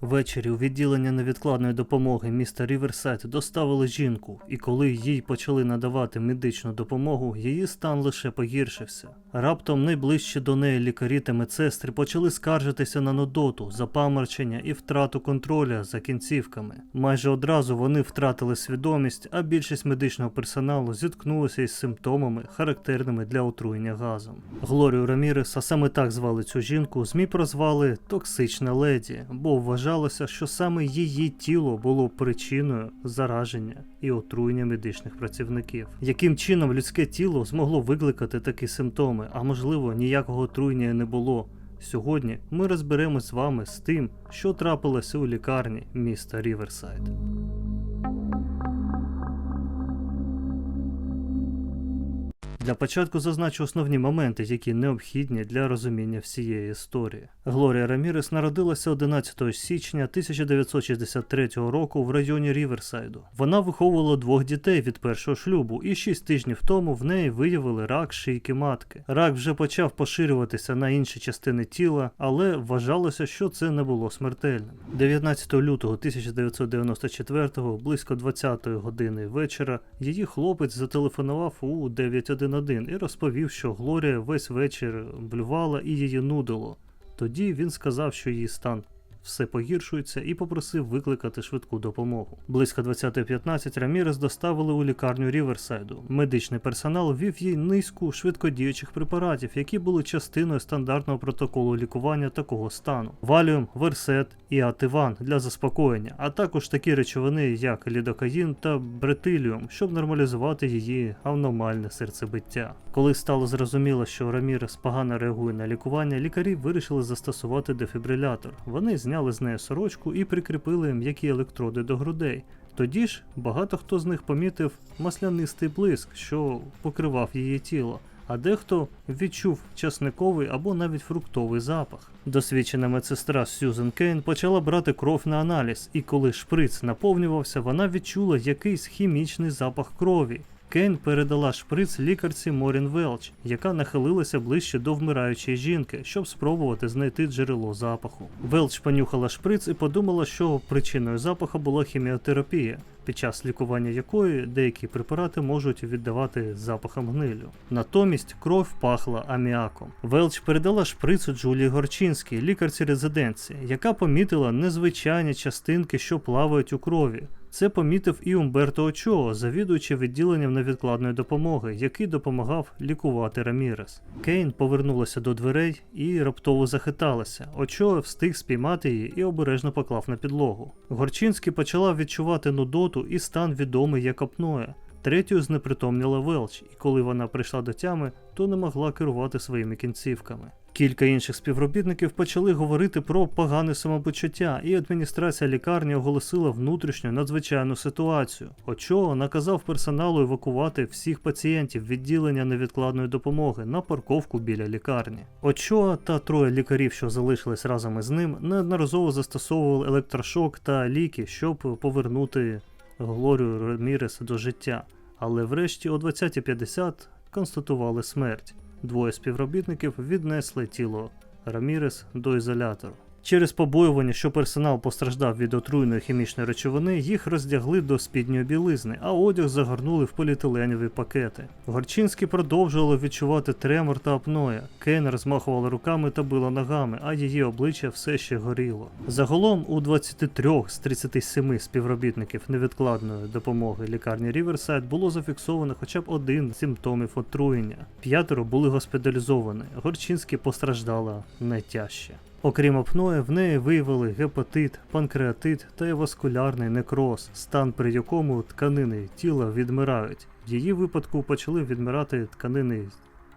Ввечері у відділення невідкладної допомоги міста Ріверсайд доставили жінку, і коли їй почали надавати медичну допомогу, її стан лише погіршився. Раптом найближчі до неї лікарі та медсестри почали скаржитися на нудоту, запаморчення і втрату контроля за кінцівками. Майже одразу вони втратили свідомість, а більшість медичного персоналу зіткнулися із симптомами, характерними для отруєння газом. Глорію Рамірес, а саме так звали цю жінку, ЗМІ прозвали токсична леді, бо вважалося, що саме її тіло було причиною зараження і отруєння медичних працівників. Яким чином людське тіло змогло викликати такі симптоми, а можливо ніякого отруєння не було. Сьогодні ми розберемось з вами з тим, що трапилося у лікарні міста Ріверсайд. Для початку зазначу основні моменти, які необхідні для розуміння всієї історії. Глорія Рамірес народилася 11 січня 1963 року в районі Ріверсайду. Вона виховувала двох дітей від першого шлюбу, і 6 тижнів тому в неї виявили рак шийки матки. Рак вже почав поширюватися на інші частини тіла, але вважалося, що це не було смертельним. 19 лютого 1994 близько 20 години вечора її хлопець зателефонував у 911 і розповів, що Глорія весь вечір блювала і її нудило. Тоді він сказав, що її стан все погіршується і попросив викликати швидку допомогу. Близько 20.15 Рамірес доставили у лікарню Ріверсайду. Медичний персонал ввів їй низку швидкодіючих препаратів, які були частиною стандартного протоколу лікування такого стану: валіум, версет і ативан для заспокоєння, а також такі речовини, як лідокаїн та бретиліум, щоб нормалізувати її аномальне серцебиття. Коли стало зрозуміло, що Рамірес погано реагує на лікування, лікарі вирішили застосувати дефібрилятор. Вони зняли з неї сорочку і прикріпили м'які електроди до грудей. Тоді ж багато хто з них помітив маслянистий блиск, що покривав її тіло. А дехто відчув часниковий або навіть фруктовий запах. Досвідчена медсестра Сьюзен Кейн почала брати кров на аналіз, і коли шприц наповнювався, вона відчула якийсь хімічний запах крові. Кейн передала шприц лікарці Морін Велч, яка нахилилася ближче до вмираючої жінки, щоб спробувати знайти джерело запаху. Велч понюхала шприц і подумала, що причиною запаху була хіміотерапія, під час лікування якої деякі препарати можуть віддавати запахом гнилю. Натомість кров пахла аміаком. Велч передала шприцу Джулії Горчинській, лікарці резиденції, яка помітила незвичайні частинки, що плавають у крові. Це помітив і Умберто Очоо, завідуючи відділенням невідкладної допомоги, який допомагав лікувати Рамірес. Кейн повернулася до дверей і раптово захиталася. Очоо встиг спіймати її і обережно поклав на підлогу. Горчинський почала відчувати нудоту і стан відомий як апноя. Третьою знепритомніла Велч, і коли вона прийшла до тями, то не могла керувати своїми кінцівками. Кілька інших співробітників почали говорити про погане самопочуття, і адміністрація лікарні оголосила внутрішню надзвичайну ситуацію. Очоо наказав персоналу евакувати всіх пацієнтів відділення невідкладної допомоги на парковку біля лікарні. Очоо та троє лікарів, що залишились разом із ним, неодноразово застосовували електрошок та ліки, щоб повернути Глорію Рамірес до життя. Але врешті о 20.50 констатували смерть. Двоє співробітників віднесли тіло Рамірес до ізолятору. Через побоювання, що персонал постраждав від отруйної хімічної речовини, їх роздягли до спідньої білизни, а одяг загорнули в поліетиленові пакети. Горчинський продовжувала відчувати тремор та апноя. Кейн розмахувала руками та била ногами, а її обличчя все ще горіло. Загалом у 23 з 37 співробітників невідкладної допомоги лікарні Ріверсайд було зафіксовано хоча б один з симптомів отруєння. П'ятеро були госпіталізовані. Горчинський постраждала найтяжче. Окрім апноя, в неї виявили гепатит, панкреатит та васкулярний некроз, стан при якому тканини тіла відмирають. В її випадку почали відмирати тканини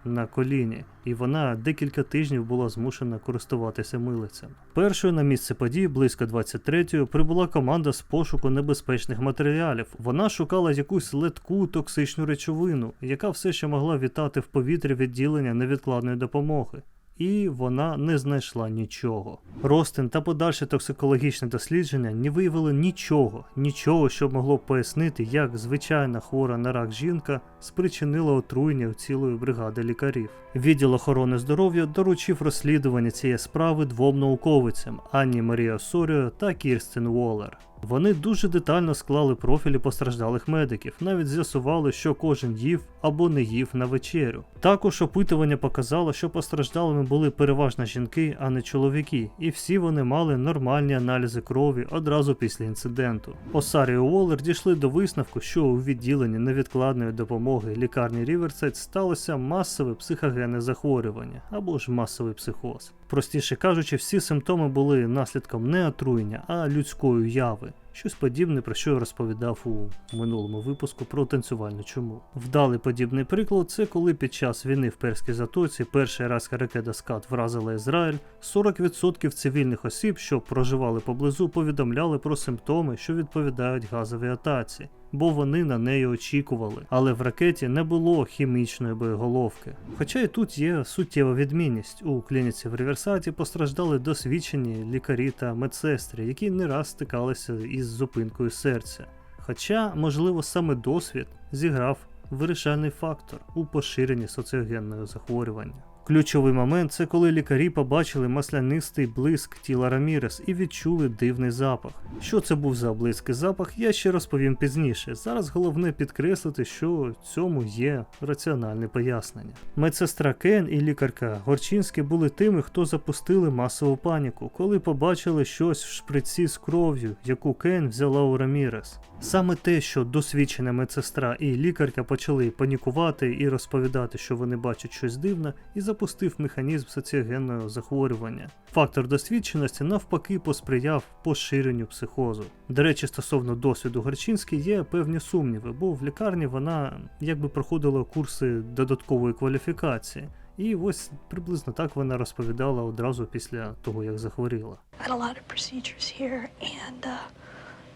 на коліні, і вона декілька тижнів була змушена користуватися милицем. Першою на місце подій, близько 23-ї, прибула команда з пошуку небезпечних матеріалів. Вона шукала якусь летку токсичну речовину, яка все ще могла вітати в повітрі відділення невідкладної допомоги. І вона не знайшла нічого. Ростин та подальші токсикологічні дослідження не виявили нічого, нічого, що могло б пояснити, як звичайна хвора на рак жінка спричинила отруєння у цілої бригади лікарів. Відділ охорони здоров'я доручив розслідування цієї справи двом науковицям Анні Марія Соріо та Кірстен Уоллер. Вони дуже детально склали профілі постраждалих медиків, навіть з'ясували, що кожен їв або не їв на вечерю. Також опитування показало, що постраждалими були переважно жінки, а не чоловіки, і всі вони мали нормальні аналізи крові одразу після інциденту. Осарі і Уоллер дійшли до висновку, що у відділенні невідкладної допомоги лікарні Ріверсайд сталося масове психогенне захворювання або ж масовий психоз. Простіше кажучи, всі симптоми були наслідком не отруєння, а людської уяви. Щось подібне, про що я розповідав у минулому випуску про танцювальну чуму. Вдалий подібний приклад це коли під час війни в Перській затоці перша іракська ракета скат вразила Ізраїль, 40% цивільних осіб, що проживали поблизу, повідомляли про симптоми, що відповідають газовій атаці. Бо вони на неї очікували, але в ракеті не було хімічної боєголовки. Хоча і тут є суттєва відмінність. У клініці в Ріверсаті постраждали досвідчені лікарі та медсестри, які не раз стикалися із зупинкою серця. Хоча, можливо, саме досвід зіграв вирішальний фактор у поширенні соціогенного захворювання. Ключовий момент це коли лікарі побачили маслянистий блиск тіла Рамірес і відчули дивний запах. Що це був за близький запах, я ще розповім пізніше. Зараз головне підкреслити, що цьому є раціональне пояснення. Медсестра Кен і лікарка Горчинські були тими, хто запустили масову паніку, коли побачили щось в шприці з кров'ю, яку Кен взяла у Рамірес. Саме те, що досвідчена медсестра і лікарка почали панікувати і розповідати, що вони бачать щось дивне, і запустив механізм соціогенного захворювання. Фактор досвідченості навпаки посприяв поширенню психозу. До речі, стосовно досвіду Горчинський є певні сумніви, бо в лікарні вона якби проходила курси додаткової кваліфікації. І ось приблизно так вона розповідала одразу після того, як захворіла.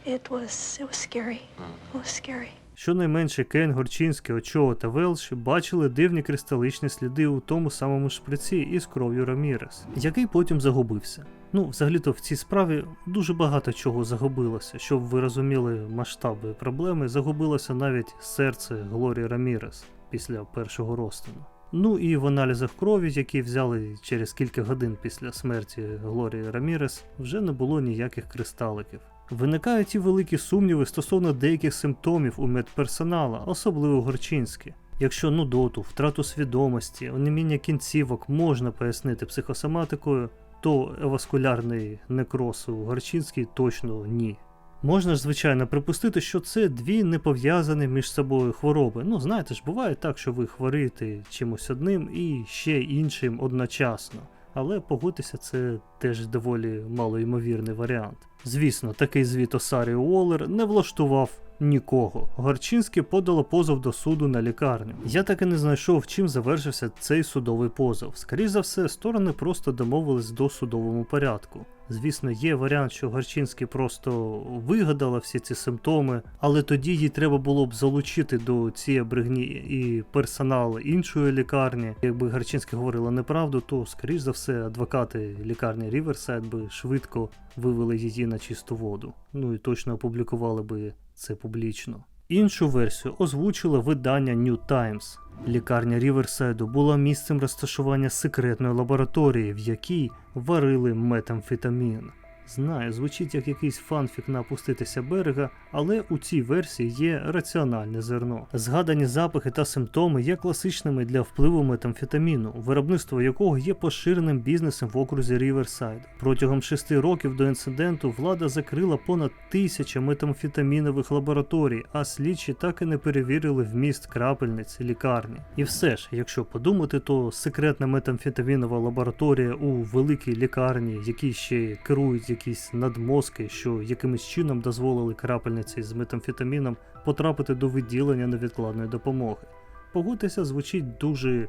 It was it was scary. It was scary. Щонайменше Кен, Горчинський, Очоо та Велш бачили дивні кристаличні сліди у тому самому шприці із кров'ю Рамірес, який потім загубився. Ну, взагалі-то в цій справі дуже багато чого загубилося. Щоб ви розуміли масштаби проблеми, загубилося навіть серце Глорії Рамірес після першого розтину. Ну і в аналізах крові, які взяли через кілька годин після смерті Глорії Рамірес, вже не було ніяких кристаликів. Виникають і великі сумніви стосовно деяких симптомів у медперсонала, особливо Горчинські. Якщо нудоту, втрату свідомості, онеміння кінцівок можна пояснити психосоматикою, то еваскулярний некроз у Горчинській точно ні. Можна ж, звичайно, припустити, що це дві не пов'язані між собою хвороби. Ну, знаєте ж, буває так, що ви хворієте чимось одним і ще іншим одночасно. Але погодьтеся, це теж доволі малоймовірний варіант. Звісно, такий звіт Осарі Уоллер не влаштував нікого. Горчинське подало позов до суду на лікарню. Я так і не знайшов, чим завершився цей судовий позов. Скоріше за все, сторони просто домовились до судовому порядку. Звісно, є варіант, що Горчинський просто вигадала всі ці симптоми, але тоді їй треба було б залучити до цієї брехні і персонал іншої лікарні. Якби Горчинський говорила неправду, то скоріш за все адвокати лікарні Ріверсайд би швидко вивели її на чисту воду. Ну і точно опублікували би це публічно. Іншу версію озвучило видання New Times. Лікарня Ріверсайду була місцем розташування секретної лабораторії, в якій варили метамфетамін. Знаю, звучить як якийсь фанфік на опуститися берега, але у цій версії є раціональне зерно. Згадані запахи та симптоми є класичними для впливу метамфетаміну, виробництво якого є поширеним бізнесом в окрузі Ріверсайд. Протягом шести років до інциденту влада закрила понад тисяча метамфетамінових лабораторій, а слідчі так і не перевірили вміст крапельниць лікарні. І все ж, якщо подумати, то секретна метамфетамінова лабораторія у великій лікарні, які ще керують якісь надмозки, що якимось чином дозволили крапельниці з метамфетаміном потрапити до відділення невідкладної допомоги. Погодьтеся, звучить дуже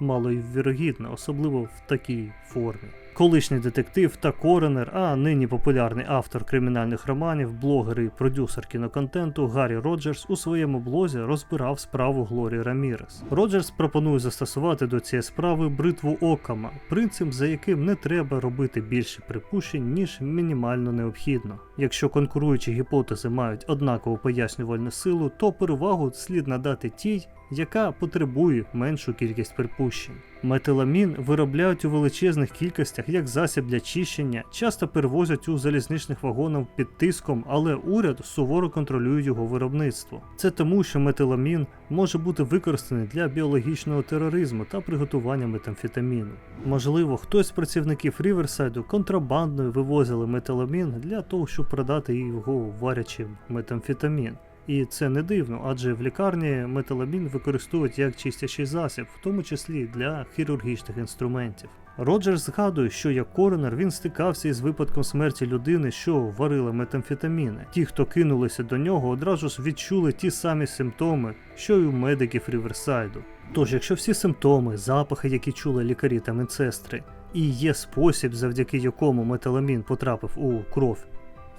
малойвірогідно, особливо в такій формі. Колишній детектив та коронер, а нині популярний автор кримінальних романів, блогер і продюсер кіноконтенту Гаррі Роджерс у своєму блозі розбирав справу Глорії Рамірес. Роджерс пропонує застосувати до цієї справи бритву Окама, принцип, за яким не треба робити більше припущень, ніж мінімально необхідно. Якщо конкуруючі гіпотези мають однакову пояснювальну силу, то перевагу слід надати тій, яка потребує меншу кількість припущень. Метиламін виробляють у величезних кількостях як засіб для чищення, часто перевозять у залізничних вагонах під тиском, але уряд суворо контролює його виробництво. Це тому, що метиламін може бути використаний для біологічного тероризму та приготування метамфетаміну. Можливо, хтось з працівників Ріверсайду контрабандою вивозили метиламін для того, щоб продати його варячи метамфетамін. І це не дивно, адже в лікарні металамін використовують як чистячий засіб, в тому числі для хірургічних інструментів. Роджерс згадує, що як коронер він стикався із випадком смерті людини, що варила метамфетаміни. Ті, хто кинулися до нього, одразу ж відчули ті самі симптоми, що й у медиків Ріверсайду. Тож, якщо всі симптоми, запахи, які чули лікарі та медсестри, і є спосіб, завдяки якому металамін потрапив у кров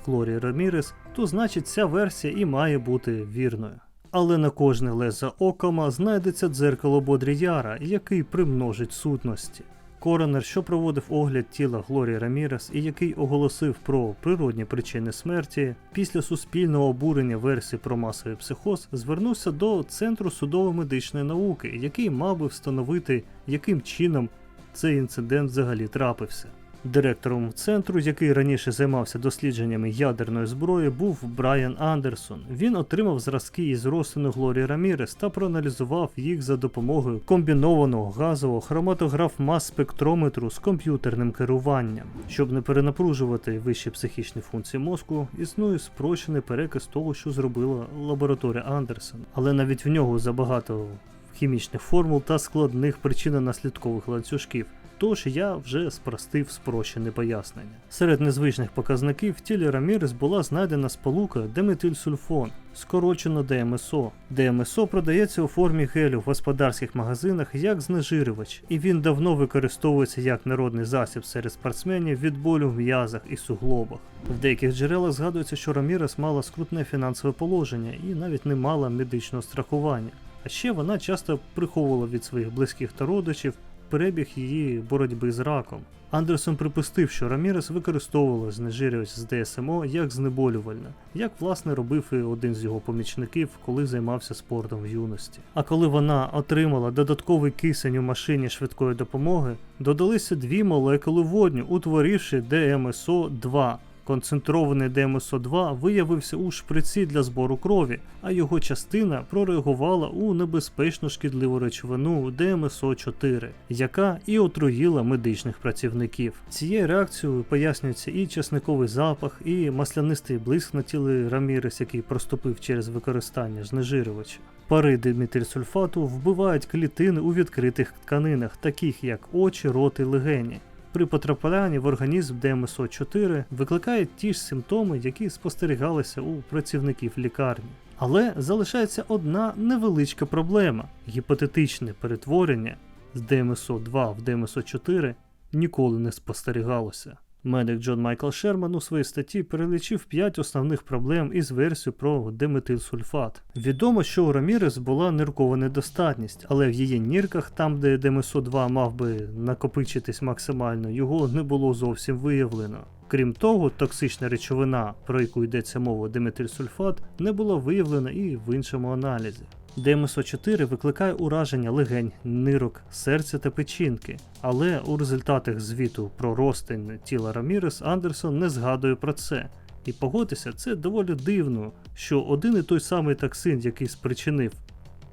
Глорії Рамірес, то значить ця версія і має бути вірною. Але на кожне лезо окома знайдеться дзеркало Бодріяра, який примножить сутності. Коронер, що проводив огляд тіла Глорії Рамірес і який оголосив про природні причини смерті, після суспільного обурення версії про масовий психоз звернувся до Центру судово-медичної науки, який мав би встановити, яким чином цей інцидент взагалі трапився. Директором центру, який раніше займався дослідженнями ядерної зброї, був Брайан Андерсон. Він отримав зразки із розтину Глорії Рамірес та проаналізував їх за допомогою комбінованого газового хроматограф мас спектрометру з комп'ютерним керуванням. Щоб не перенапружувати вищі психічні функції мозку, існує спрощений переказ того, що зробила лабораторія Андерсона. Але навіть в нього забагато хімічних формул та складних причинно-наслідкових ланцюжків. Тож я вже спростив спрощене пояснення. Серед незвичних показників в тілі Рамірес була знайдена сполука диметильсульфон, скорочено ДМСО. ДМСО продається у формі гелю в господарських магазинах як знежирювач, і він давно використовується як народний засіб серед спортсменів від болю в м'язах і суглобах. В деяких джерелах згадується, що Рамірес мала скрутне фінансове положення і навіть не мала медичного страхування. А ще вона часто приховувала від своїх близьких та родичів перебіг її боротьби з раком. Андерсон припустив, що Рамірес використовувала знежирювач з ДСМО як знеболювальне, як власне робив і один з його помічників, коли займався спортом в юності. А коли вона отримала додатковий кисень у машині швидкої допомоги, додалися дві молекули водню, утворивши ДМСО-2. Концентрований ДМСО2 виявився у шприці для збору крові, а його частина прореагувала у небезпечну шкідливу речовину ДМСО4, яка і отруїла медичних працівників. Цією реакцією пояснюється і часниковий запах, і маслянистий блиск на тілі Рамірес, який проступив через використання знежирювача. Пари диметильсульфату вбивають клітини у відкритих тканинах, таких як очі, рот і легені при потраплянні в організм ДМСО4 викликає ті ж симптоми, які спостерігалися у працівників лікарні. Але залишається одна невеличка проблема: гіпотетичне перетворення з ДМСО2 в ДМСО4 ніколи не спостерігалося. Медик Джон Майкл Шерман у своїй статті перелічив 5 основних проблем із версією про диметилсульфат. Відомо, що у Рамірес була ниркова недостатність, але в її нірках, там де ДМСО2 мав би накопичитись максимально, його не було зовсім виявлено. Крім того, токсична речовина, про яку йдеться мова диметильсульфат, не була виявлена і в іншому аналізі. ДМСО4 викликає ураження легень, нирок, серця та печінки, але у результатах звіту про ростень тіла Рамірес Андерсон не згадує про це. І погодьтеся, це доволі дивно, що один і той самий токсин, який спричинив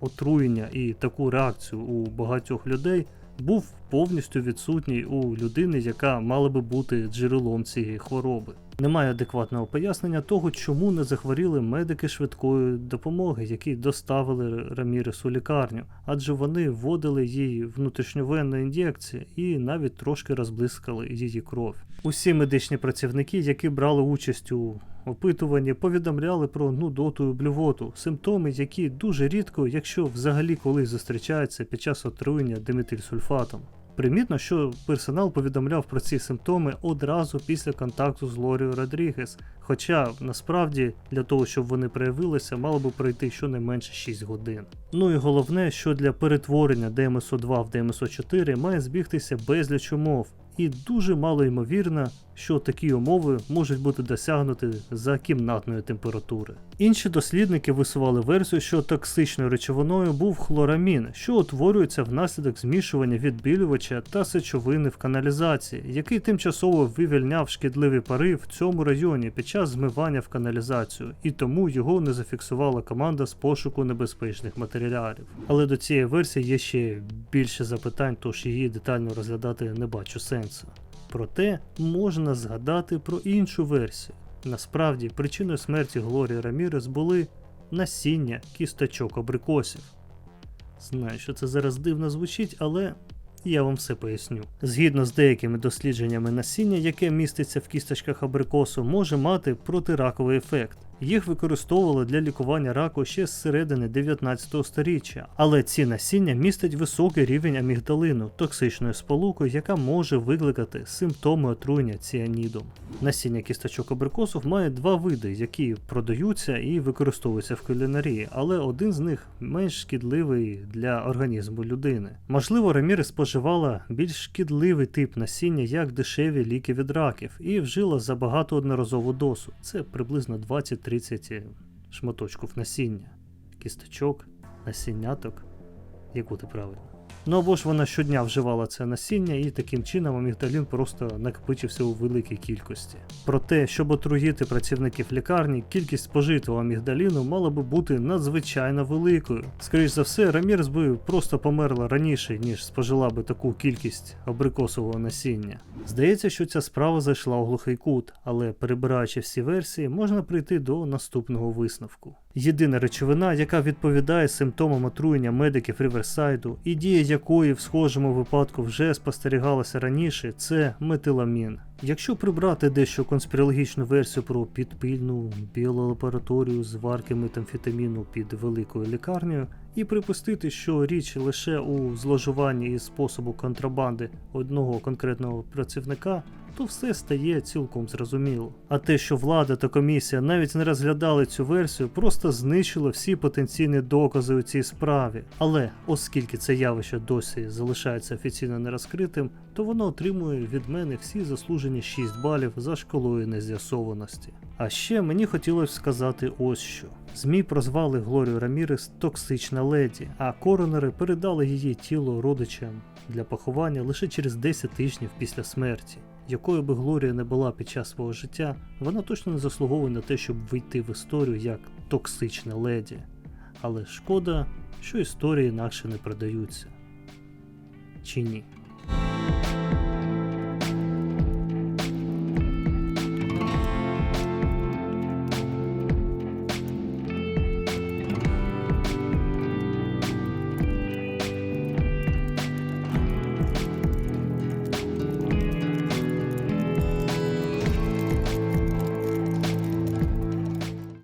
отруєння і таку реакцію у багатьох людей, був повністю відсутній у людини, яка мала би бути джерелом цієї хвороби. Немає адекватного пояснення того, чому не захворіли медики швидкої допомоги, які доставили Рамірес у лікарню, адже вони вводили їй внутрішньовенну ін'єкції і навіть трошки розблискали її кров. Усі медичні працівники, які брали участь у опитуванні, повідомляли про нудоту і блювоту, симптоми, які дуже рідко, якщо взагалі колись зустрічаються під час отруєння диметильсульфатом. Примітно, що персонал повідомляв про ці симптоми одразу після контакту з Лорією Родрігес, хоча насправді для того, щоб вони проявилися, мало би пройти щонайменше 6 годин. Ну і головне, що для перетворення DMSO2 в DMSO4 має збігтися безліч умов, і дуже мало ймовірно, що такі умови можуть бути досягнуті за кімнатної температури. Інші дослідники висували версію, що токсичною речовиною був хлорамін, що утворюється внаслідок змішування відбілювача та сечовини в каналізації, який тимчасово вивільняв шкідливі пари в цьому районі під час змивання в каналізацію, і тому його не зафіксувала команда з пошуку небезпечних матеріалів. Але до цієї версії є ще більше запитань, тож її детально розглядати не бачу сенсу. Проте можна згадати про іншу версію. Насправді, причиною смерті Глорії Рамірес були насіння кісточок абрикосів. Знаю, що це зараз дивно звучить, але я вам все поясню. Згідно з деякими дослідженнями насіння, яке міститься в кісточках абрикосу, може мати протираковий ефект. Їх використовували для лікування раку ще з середини 19 століття, але ці насіння містять високий рівень амігдалину, токсичної сполуки, яка може викликати симптоми отруєння ціанідом. Насіння кісточок абрикосів має два види, які продаються і використовуються в кулінарії, але один з них менш шкідливий для організму людини. Можливо, Раміри споживала більш шкідливий тип насіння, як дешеві ліки від раків, і вжила забагато одноразову дозу. Це приблизно 20-30 шматочків насіння, кісточок, насінняток, яку ти правильно. Ну або ж вона щодня вживала це насіння, і таким чином амігдалін просто накопичився у великій кількості. Проте, щоб отруїти працівників лікарні, кількість спожитого амігдаліну мала би бути надзвичайно великою. Скоріше за все, Рамірс би просто померла раніше, ніж спожила би таку кількість абрикосового насіння. Здається, що ця справа зайшла у глухий кут, але перебираючи всі версії, можна прийти до наступного висновку. Єдина речовина, яка відповідає симптомам отруєння медиків Ріверсайду, і дія якої в схожому випадку вже спостерігалася раніше, це метиламін. Якщо прибрати дещо конспірологічну версію про підпільну біолабораторію зварки метамфетаміну під великою лікарнею, і припустити, що річ лише у зловживанні і способу контрабанди одного конкретного працівника, то все стає цілком зрозуміло. А те, що влада та комісія навіть не розглядали цю версію, просто знищило всі потенційні докази у цій справі. Але оскільки це явище досі залишається офіційно нерозкритим, то воно отримує від мене всі заслужені 6 балів за школою нез'ясованості. А ще мені хотілося сказати ось що. ЗМІ прозвали Глорію Рамірес токсична леді, а коронери передали її тіло родичам для поховання лише через 10 тижнів після смерті. Якою би Глорія не була під час свого життя, вона точно не заслуговує на те, щоб вийти в історію як токсична леді. Але шкода, що історії інакше не продаються. Чи ні?